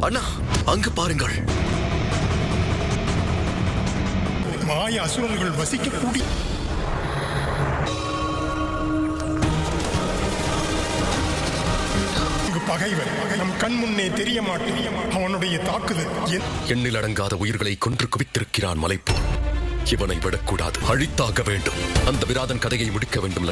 அண்ணா அங்கு பாருங்கள். மாய அசுரர்கள் வசிக்கக்கூடிய பகைவர் நம் கண் முன்னே தெரிய மாட்டேன். அவனுடைய தாக்குதல் எண்ணில் அடங்காத உயிர்களை கொன்று குவித்திருக்கிறான் மலைப்போல். இவனை விடக்கூடாது. அழித்தாக வேண்டும். அந்த விராதன் கதையை முடிக்க வேண்டும்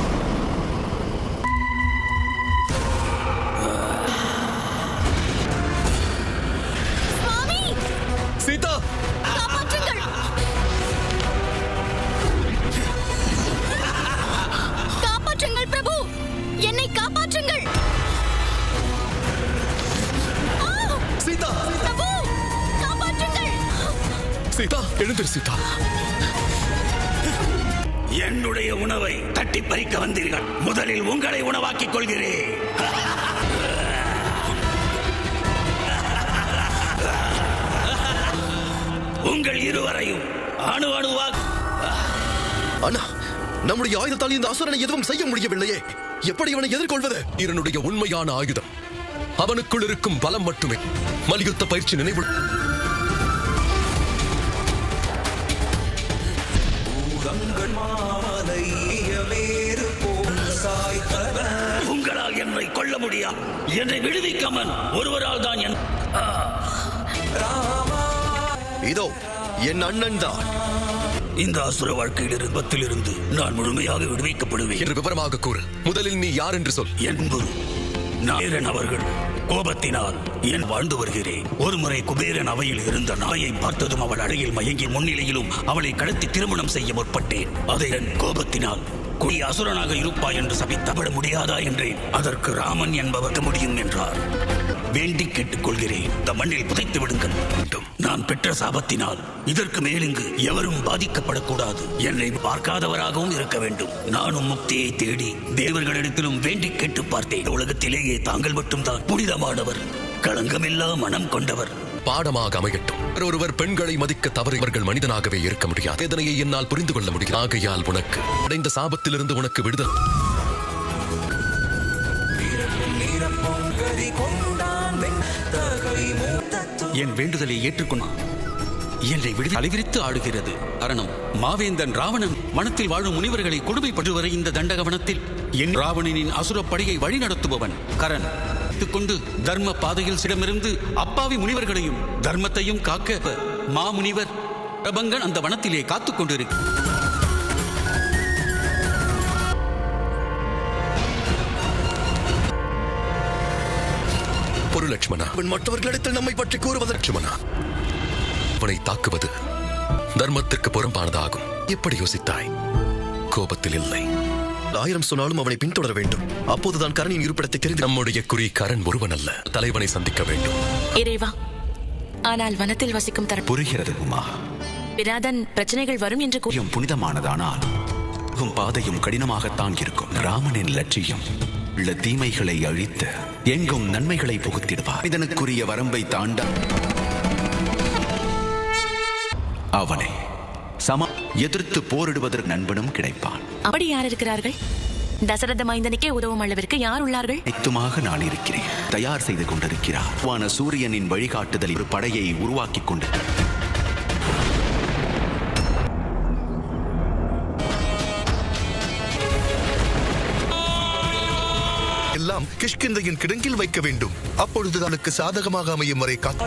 சீதா எழுந்திரு சீதா. என்னுடைய உணவை தட்டி பறிக்க வந்தீர்கள். முதலில் உங்களை உணவாக்கிக் கொள்கிறேன். உங்கள் இருவரையும் அணு அணுவாக அண்ணா நம்முடைய ஆயுதத்தால் இந்த அசுரனை எதுவும் செய்ய முடியவில்லையே. எப்படி இவனை எதிர்கொள்வது? இதனுடைய உண்மையான ஆயுதம். அவனுக்குள் இருக்கும் பலம் மட்டுமே. மல்யுத்த பயிற்சி நினைவு உங்களால் என்னை கொல்ல முடியாது என்னை விடுவிக்காமல் ஒருவரால் தான் என் இதோ என் அண்ணன் தான். இந்த அசுர வாழ்க்கையில் இருந்து நான் முழுமையாக விடுவிக்கப்படுவேன். என்று விவரமாக கூறு. முதலில் நீ யார் என்று சொல். என்பது குபேரன் அவர்கள். கோபத்தினால் என் வாழ்ந்து வருகிறேன். ஒருமுறை குபேரன் அவையில் இருந்த நாயை பார்த்ததும் அவள் அழகில் மயங்கி முன்னிலையிலும் அவளை கடத்தி திருமணம் செய்ய முற்பட்டேன். அதை என் கோபத்தினால் குடி அசுரனாக இருப்பாய் என்று சபித்தப்பட முடியாதா என்றேன். அதற்கு ராமன் என்பவர்க்கு முடியும் என்றார். வேண்டி கேட்டுக்கொள்கிறேன். இந்த மண்ணில் புதைத்து விடுங்கள். நான் பெற்ற சாபத்தினால் இதற்கு மேலிங்கு எவரும் பாதிக்கப்படக்கூடாது. என்னை பார்க்காதவராகவும் இருக்க வேண்டும். நானும் முக்தியை தேடி தேவர்களிடத்திலும் வேண்டி கேட்டு பார்த்தேன். உலகத்திலேயே தாங்கள் மட்டும்தான் புனிதமானவர். களங்கமில்லா மனம் கொண்டவர். பாடமாக அமையட்டும். ஒருவர் பெண்களை மதிக்க தவறியவர்கள் மனிதனாகவே இருக்க முடியாது. இதனையை என்னால் புரிந்து கொள்ள முடியும் ஆகையால் உனக்கு அடைந்த சாபத்திலிருந்து உனக்கு விடுதல். என் வேண்டுதலை ஏற்றுக்கொண்டான் என்னை விடுவி அலைவிரித்து ஆடுகிறது. அரணம் மாவேந்தன் ராவணன் வனத்தில் வாழும் முனிவர்களை கொடுமைப்பட்டு வரை இந்த தண்டகவனத்தில். என் ராவணனின் அசுரப்படையை வழிநடத்துபவன் கரண் கொண்டு தர்ம பாதையில் சிடமிருந்து அப்பாவி முனிவர்களையும் தர்மத்தையும் காக்க மாமுனிவர் பிரபங்கன் அந்த வனத்திலே காத்துக் கொண்டிருக்கு பொரு லட்சுமணா. மற்றவர்களிடத்தில் நம்மை பற்றி கூறுவது லட்சுமணா அவனை தாக்குவது தர்மத்திற்கு புறம்பானதாகும். எப்படி யோசித்தாய். கோபத்தில் இல்லை. ஆயிரம் சொன்னாலும் அவனை பின்தொடர வேண்டும். அப்போதுதான் கரணின் இருப்பிடத்தை தெரிந்து நம்முடைய குறி கரண் ஒருவன் அல்ல. தலைவனை சந்திக்க வேண்டும். இறைவா ஆனால் வனத்தில் வசிக்கும் தர புரிகிறது உமா. பிராதன் பிரச்சனைகள் வரும் என்று கூறி புரியும் புனிதமானதானால் உம் பாதையும் கடினமாகத்தான் இருக்கும். ராமனின் லட்சியம் உள்ள தீமைகளை அழித்து எங்கும் நன்மைகளை புகுத்திடுவார். இதனுக்குரிய வரம்பை தாண்ட அவனை சம எதிர்த்து போரிடுவதற்கு நண்பனும் கிடைப்பான். அப்படி யார் இருக்கிறார்கள்? தசரத மைந்தனுக்கே உதவும் அளவிற்கு யார் உள்ளார்கள்? நித்துமாக நான் இருக்கிறேன். தயார் செய்து கொண்டிருக்கிறார். வான சூரியனின் வழிகாட்டுதலில் ஒரு படையை உருவாக்கிக் கொண்டு எல்லாம் கிஷ்கிந்தையின் கிடங்கில் வைக்க வேண்டும். அப்பொழுது தனக்கு சாதகமாக அமையும் வரை காத்து